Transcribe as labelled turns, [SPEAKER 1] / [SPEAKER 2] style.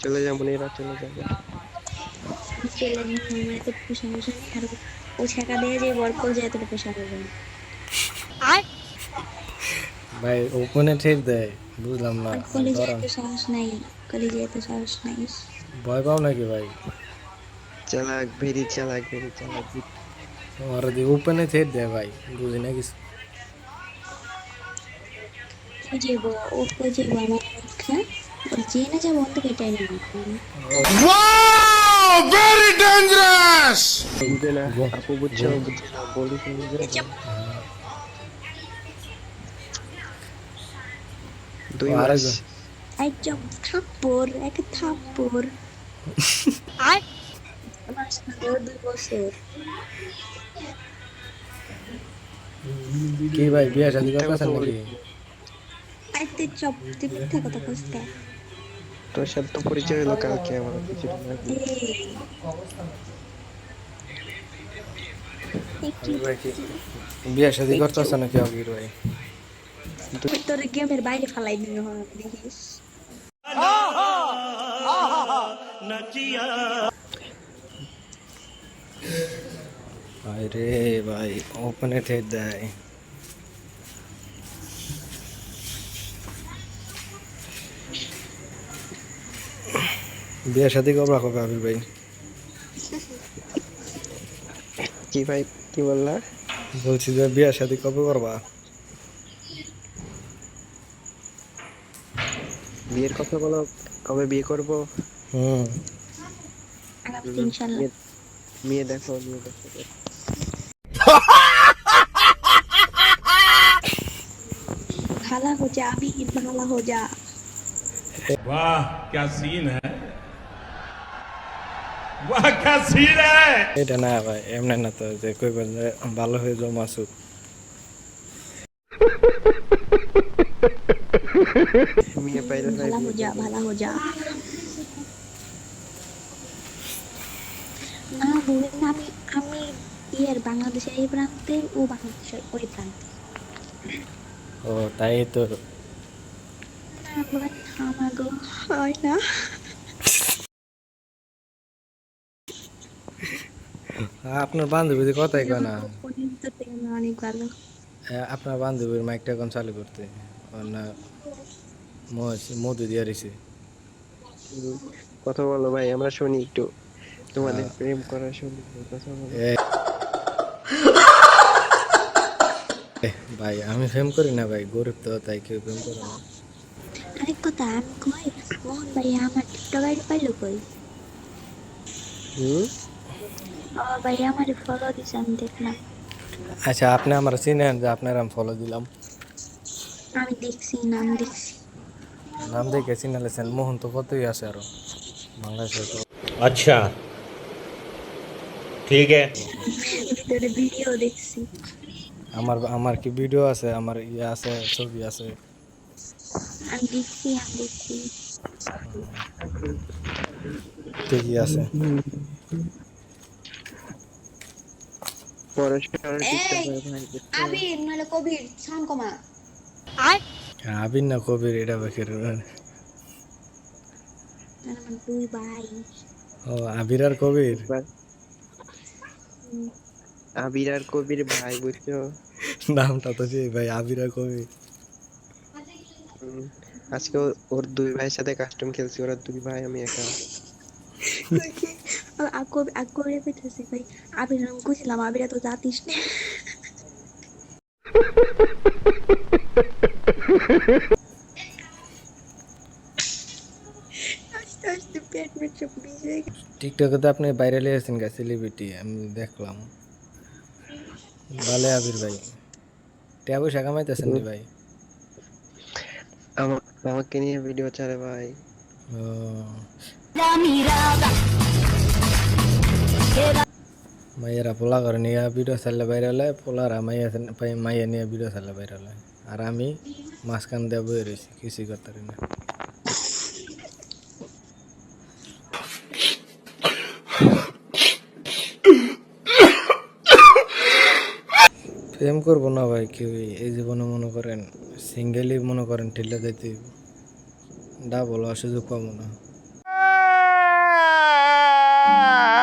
[SPEAKER 1] চলে যাবে
[SPEAKER 2] চলে নিয়ে আমার এত পোষা পোষা নেই আর ও ছেঁকা দিয়ে যে বরফ যে এতটা পোষা করবে না
[SPEAKER 3] ভাই ওপেনে ঠিক দেয় বুঝলাম না
[SPEAKER 2] কলেজে
[SPEAKER 3] ধরো।
[SPEAKER 2] এত সাহস নাই কলেজে এত সাহস নাই
[SPEAKER 3] ভয় পাও নাকি ভাই
[SPEAKER 1] চালাক ভেরি চালাক ভেরি চালাক
[SPEAKER 3] তোমার যদি ওপেনে ঠিক দেয় ভাই বুঝি না কিছু
[SPEAKER 2] খুঁজেব ও খুঁজেব আমার পরীক্ষা ওর যে না যা বন্ধ কেটে নেব
[SPEAKER 1] বুঝে না আপু বুঝছ বুঝে বলি দুই
[SPEAKER 3] ও,
[SPEAKER 1] মাস
[SPEAKER 3] আরেকজন।
[SPEAKER 2] এক দুই বছর
[SPEAKER 3] কি ভাই বিয়ে শাদি করতেছেন নাকি
[SPEAKER 2] আর তুই চপ তুই মিথ্যা কথা কস কে
[SPEAKER 1] তোর সাথে তো পরিচয় হলো কালকে আমার কিছুদিন আগে।
[SPEAKER 3] বিয়ে শাদি করতেছে নাকি অগির ভাই?
[SPEAKER 2] তুই তোর গেমের বাইরে ফালাই দিবি দেখিস?
[SPEAKER 3] ভাই রে ভাই ওপেনে ঠিক দেয়। বিয়ে শাদি কবে কবে আবির ভাই
[SPEAKER 1] কি ভাই কি বললা
[SPEAKER 3] বলছি যে বিয়ে শাদি কবে করবা
[SPEAKER 1] বিয়ের কথা বলো কবে বিয়ে করব
[SPEAKER 3] হুম
[SPEAKER 2] আগামী ইনশাল্লাহ
[SPEAKER 1] মেয়ে- মেয়ে দেখো মেয়ে দেখো
[SPEAKER 2] भाला हो जा अभी भाला हो जा
[SPEAKER 4] वाह क्या सीन है वाह क्या सीन है
[SPEAKER 3] এটা না ভাই এমনি না তো যে কইবেন যে ভালো হয়ে
[SPEAKER 2] জমা সুখ আমি আমি ইয়ার বাংলাদেশের এই প্রান্তে ও বাংলাদেশের ওই প্রান্তে।
[SPEAKER 3] ও তাই তো।
[SPEAKER 2] আমার গো হয় না।
[SPEAKER 3] আপনার বান্ধবীদের কথাই কয় না?
[SPEAKER 2] অনেক ভালো
[SPEAKER 3] আপনার বান্ধবীর মাইকটা এখন চালু করতে। না মধু দিয়ে রয়েছে
[SPEAKER 1] কথা বলো ভাই আমরা শুনি একটু। তোমাদের প্রেম করা শুনি কথা বলো।
[SPEAKER 3] ভাই আমি ফেম করি না ভাই গরিব তো তাই কেউ ফেম করে না।
[SPEAKER 2] আরেক কথা আমি কই? মোহন ভাই আমার টিকটক আইডি পাইলো কই?
[SPEAKER 1] হুম?
[SPEAKER 3] আচ্ছা আপনি আমার চিনেন যে আপনার আমি ফলো দিলাম।
[SPEAKER 2] আমি দেখছি নাম দেখছি।
[SPEAKER 3] নাম দেখে চিনালেছেন মোহন তো কতই আছে আরও। বাংলাদেশে তো।
[SPEAKER 5] আচ্ছা। ঠিক আছে।
[SPEAKER 2] ভিতরে ভিডিও দেখছি।
[SPEAKER 3] আমার আমার কি ভিডিও আছে? আমার ইয়ে আছে ছবি আছে।
[SPEAKER 2] আমি দেখছি আমি দেখছি।
[SPEAKER 3] ঠিকই আছে।
[SPEAKER 2] আবির নাহলে কবির সাউন্ড কমা
[SPEAKER 3] আবির না কবির এটা বাকির
[SPEAKER 2] দুই ভাই।
[SPEAKER 3] ও আবির আর কবির?
[SPEAKER 1] আবির আর কবির ভাই বুঝছ?
[SPEAKER 3] নামটা তো সেই ভাই আবির আর কবির।
[SPEAKER 1] হুম, আজকে ওর দুই ভাইয়ের সাথে কাস্টম খেলছি ওরা দুই ভাই আমি একা।
[SPEAKER 2] পেতেছি ভাই। আবির তো জাতিস না।
[SPEAKER 3] টিকটকে তো আপনি বাইরে লিয়েছেন গা সেলিব্রিটি আমি দেখলাম। ভালো আবির ভাই। টিয়া পয়সা কামাইতেছেন ভাই?
[SPEAKER 1] আমা- আমাকে নিয়ে ভিডিও ছাড়ে ভাই।
[SPEAKER 3] ও। মাইয়ারা পোলা করে নিয়ে ভিডিও ছাড়লে বাইরে হলে পোলারা মাইয়া মাইয়া নিয়ে ভিডিও ছাড়লে বাইরে আর আমি মাঝখান দিয়ে বয়ে রয়েছি কিছুই করতে পারি না। প্রেম করব না ভাই, কেউ এই জীবনে মনে করেন সিঙ্গেলই মনে করেন ঠেলে দিতে ডাবল সুযোগ পাবো না।
[SPEAKER 4] Yeah.